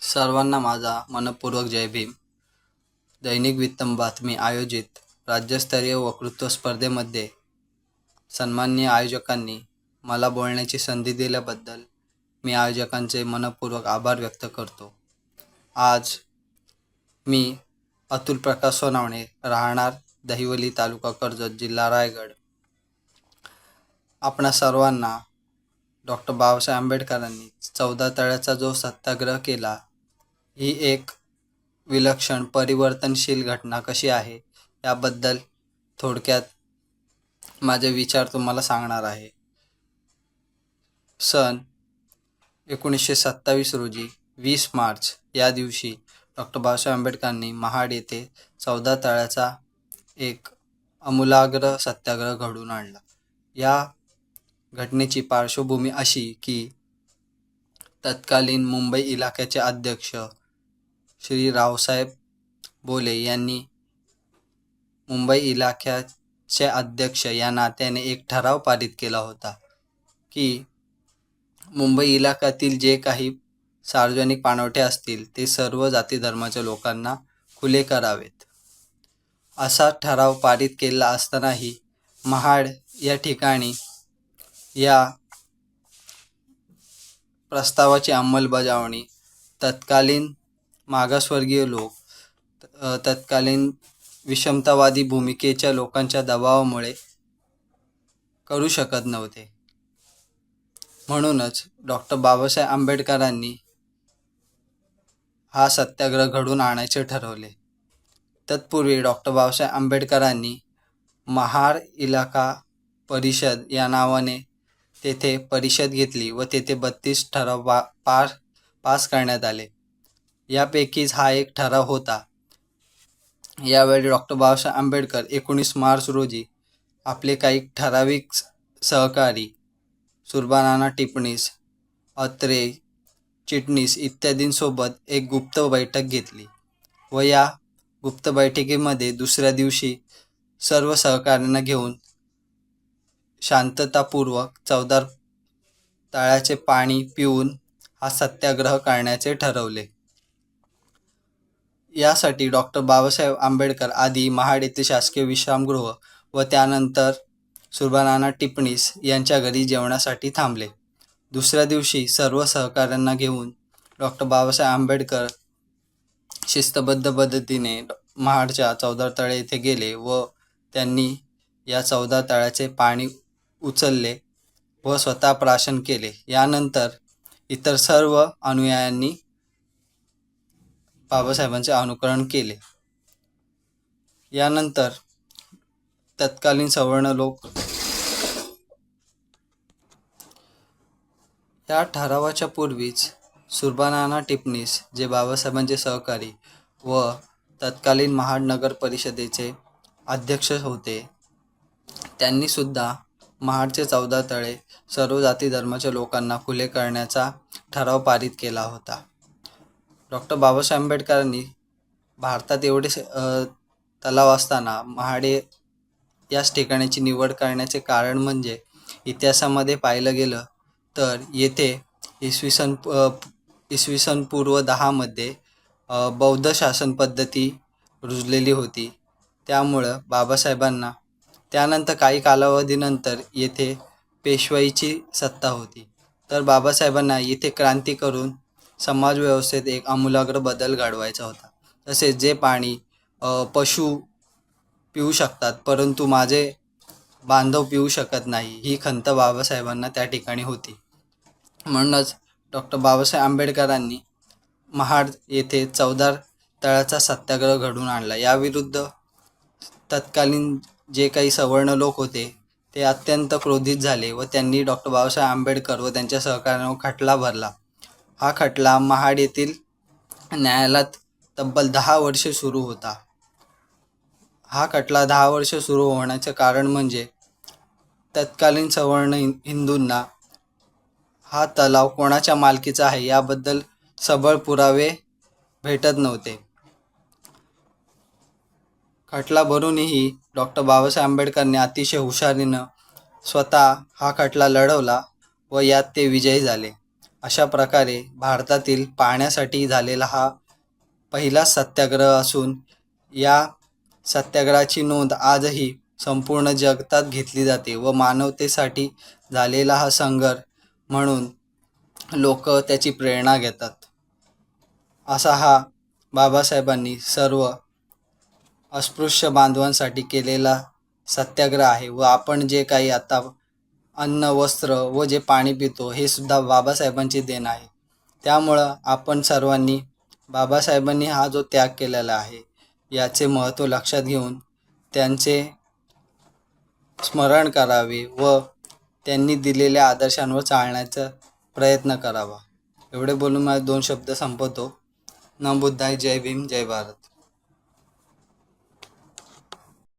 सर्वांना माझा मनपूर्वक जय भीम. दैनिक वित्तम बातमी आयोजित राज्यस्तरीय वक्तृत्व स्पर्धेमध्ये सन्माननीय आयोजकांनी मला बोलण्याची संधी दिल्याबद्दल मी आयोजकांचे मनपूर्वक आभार व्यक्त करतो. आज मी अतुल प्रकाश सोनावणे राहणार दहिवली तालुका कर्जत जिल्हा रायगड. आपणा सर्वांना डॉक्टर बाबासाहेब आंबेडकरांनी चौदा तळ्याचा जो सत्याग्रह केला ही एक विलक्षण परिवर्तनशील घटना कशी आहे याबद्दल थोडक्यात माझे विचार तुम्हाला सांगणार आहे. सन एकोणीसशे सत्तावीस रोजी वीस मार्च या दिवशी डॉक्टर बाबासाहेब आंबेडकरांनी महाड येथे चौदा तळ्याचा एक अमूलाग्र सत्याग्रह घडून आणला. या घटनेची पार्श्वभूमी अशी की तत्कालीन मुंबई इलाक्याचे अध्यक्ष श्री रावसाहेब बोले यांनी मुंबई इलाख्याचे अध्यक्ष या नात्याने एक ठराव पारित केला होता की मुंबई इलाख्यातील जे काही सार्वजनिक पाणवठे असतील ते सर्व जाती धर्माच्या लोकांना खुले करावेत. असा ठराव पारित केला असतानाही महाड या ठिकाणी या प्रस्तावाची अंमलबजावणी तत्कालीन मागासवर्गीय लोक तत्कालीन विषमतावादी भूमिकेच्या लोकांच्या दबावामुळे करू शकत नव्हते. म्हणूनच डॉक्टर बाबासाहेब आंबेडकरांनी हा सत्याग्रह घडून आणायचे ठरवले. तत्पूर्वी डॉक्टर बाबासाहेब आंबेडकरांनी महाड इलाका परिषद या नावाने तेथे परिषद घेतली व तेथे बत्तीस ठराव पा पार पास करण्यात आले. यापैकीच हा एक ठराव होता. यावेळी डॉक्टर बाबासाहेब आंबेडकर एकोणीस मार्च रोजी आपले काही ठराविक सहकारी सुरबानाना टिपणीस अत्रे चिटणीस इत्यादींसोबत एक गुप्त बैठक घेतली व या गुप्त बैठकीमध्ये दुसऱ्या दिवशी सर्व सहकाऱ्यांना घेऊन शांततापूर्वक चवदार तळ्याचे पाणी पिऊन हा सत्याग्रह करण्याचे ठरवले. यासाठी डॉक्टर बाबासाहेब आंबेडकर आधी महाड येथे शासकीय विश्रामगृह व त्यानंतर सुरबानाना टिपणीस यांच्या घरी जेवणासाठी थांबले. दुसऱ्या दिवशी सर्व सहकाऱ्यांना घेऊन डॉक्टर बाबासाहेब आंबेडकर शिस्तबद्ध पद्धतीने डॉ- महाडच्या चौदा तळे येथे गेले व त्यांनी या चौदा तळ्याचे पाणी उचलले व स्वतः प्राशन केले. यानंतर इतर सर्व अनुयायांनी बाबासाहेबांचे अनुकरण केले. यानंतर तत्कालीन सवर्ण लोक या ठरावाच्या पूर्वीच सुरबानाना टिपणीस जे बाबासाहेबांचे सहकारी व तत्कालीन महाड नगर परिषदेचे अध्यक्ष होते. त्यांनी सुद्धा महाडचे चौदा तळे सर्व जाती धर्माच्या लोकांना खुले करण्याचा ठराव पारित केला होता. डॉक्टर बाबासाहेब आंबेडकरांनी भारतात एवढे स- तलाव असताना महाडे याच ठिकाणाची निवड करण्याचे कारण म्हणजे इतिहासामध्ये पाहिलं गेलं तर येथे इसवी सन इसवी सन पूर्व दहामध्ये बौद्ध शासन पद्धती रुजलेली होती. त्यामुळं बाबासाहेबांना त्यानंतर काही कालावधीनंतर येथे पेशवाईची सत्ता होती. तर बाबासाहेबांना येथे क्रांती करून समाजव्यवस्थेत एक आमूलाग्र बदल घडवायचा होता. तसेच जे पाणी पशु पिऊ शकतात परंतु माझे बांधव पिऊ शकत नाही ही खंत बाबासाहेबांना त्या ठिकाणी होती. म्हणूनच डॉक्टर बाबासाहेब आंबेडकरांनी महाड येथे चौदार तळाचा सत्याग्रह घडवून आणला. याविरुद्ध तत्कालीन जे काही सवर्ण लोक होते ते अत्यंत क्रोधित झाले व त्यांनी डॉक्टर बाबासाहेब आंबेडकर व त्यांच्या सहकार्यावर खटला भरला. हा खटला महाड येथील न्यायालयात तब्बल दहा वर्षे सुरू होता. हा खटला दहा वर्ष सुरू होण्याचे कारण म्हणजे तत्कालीन सवर्ण हिंदूंना हा तलाव कोणाच्या मालकीचा आहे याबद्दल सबळ पुरावे भेटत नव्हते. खटला भरूनही डॉक्टर बाबासाहेब आंबेडकरने अतिशय हुशारीनं स्वतः हा खटला लढवला व यात ते विजयी झाले. अशा प्रकारे भारतातील पाण्यासाठी झालेला हा पहिला सत्याग्रह असून या सत्याग्रहाची नोंद आजही संपूर्ण जगतात घेतली जाते व मानवतेसाठी झालेला हा संघर्ष म्हणून लोक त्याची प्रेरणा घेतात. असा हा बाबासाहेबांनी सर्व अस्पृश्य बांधवांसाठी केलेला सत्याग्रह आहे व आपण जे काही आता अन्न वस्त्र व जे पाणी पितो हे सुद्धा बाबासाहेबांची देण आहे. त्यामुळं आपण सर्वांनी बाबासाहेबांनी हा जो त्याग केलेला आहे याचे महत्त्व लक्षात घेऊन त्यांचे स्मरण करावे व त्यांनी दिलेल्या आदर्शांवर चालण्याचा प्रयत्न करावा. एवढे बोलून माझे दोन शब्द संपवतो. न बुद्धाय जय भीम जय भारत.